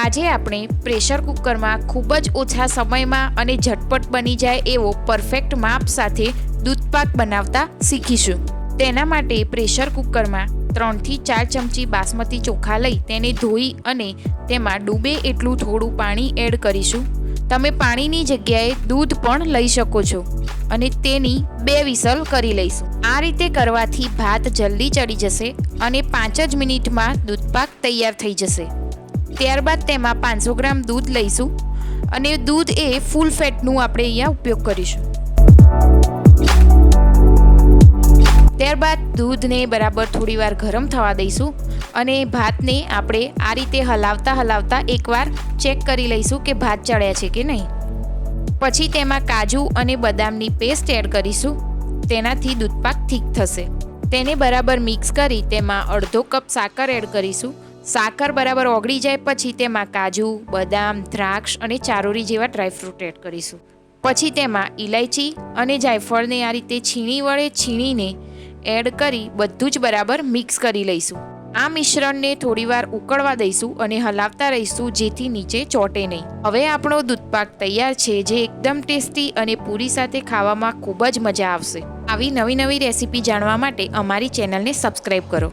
આજે આપણે પ્રેશર કુકરમાં ખૂબ જ ઓછા સમયમાં અને ઝટપટ બની જાય એવો પરફેક્ટ માપ સાથે દૂધપાક બનાવતા શીખીશું. તેના માટે પ્રેશર કુકરમાં ત્રણથી ચાર ચમચી બાસમતી ચોખા લઈ તેને ધોઈ અને તેમાં ડૂબે એટલું થોડું પાણી એડ કરીશું. તમે પાણીની જગ્યાએ દૂધ પણ લઈ શકો છો અને તેની બે વિસલ કરી લઈશું. આ રીતે કરવાથી ભાત જલ્દી ચડી જશે અને પાંચ જ મિનિટમાં દૂધપાક તૈયાર થઈ જશે. ત્યારબાદ તેમાં પાંચસો ગ્રામ દૂધ લઈશું અને દૂધ એ ફૂલ ફેટનું આપણે અહીંયા ઉપયોગ કરીશું. ત્યારબાદ દૂધને બરાબર થોડીવાર ગરમ થવા દઈશું અને ભાતને આપણે આ રીતે હલાવતા હલાવતા એકવાર ચેક કરી લઈશું કે ભાત ચડ્યા છે કે નહીં. પછી તેમાં કાજુ અને બદામની પેસ્ટ એડ કરીશું. તેનાથી દૂધપાક ઠીક થશે. તેને બરાબર મિક્સ કરી તેમાં અડધો કપ સાકર એડ કરીશું. સાકર બરાબર ઓગળી જાય પછી તેમાં કાજુ, બદામ, દ્રાક્ષ અને ચારોરી જેવા ડ્રાયફ્રૂટ એડ કરીશું. પછી તેમાં ઇલાયચી અને જાયફળને આ રીતે છીણી વડે છીણીને એડ કરી બધું જ બરાબર મિક્સ કરી લઈશું. આ મિશ્રણને થોડીવાર ઉકળવા દઈશું અને હલાવતા રહીશું જેથી નીચે ચોટે નહીં. હવે આપણો દૂધપાક તૈયાર છે જે એકદમ ટેસ્ટી અને પૂરી સાથે ખાવામાં ખૂબ જ મજા આવશે. આવી નવી નવી રેસીપી જાણવા માટે અમારી ચેનલને સબસ્ક્રાઈબ કરો.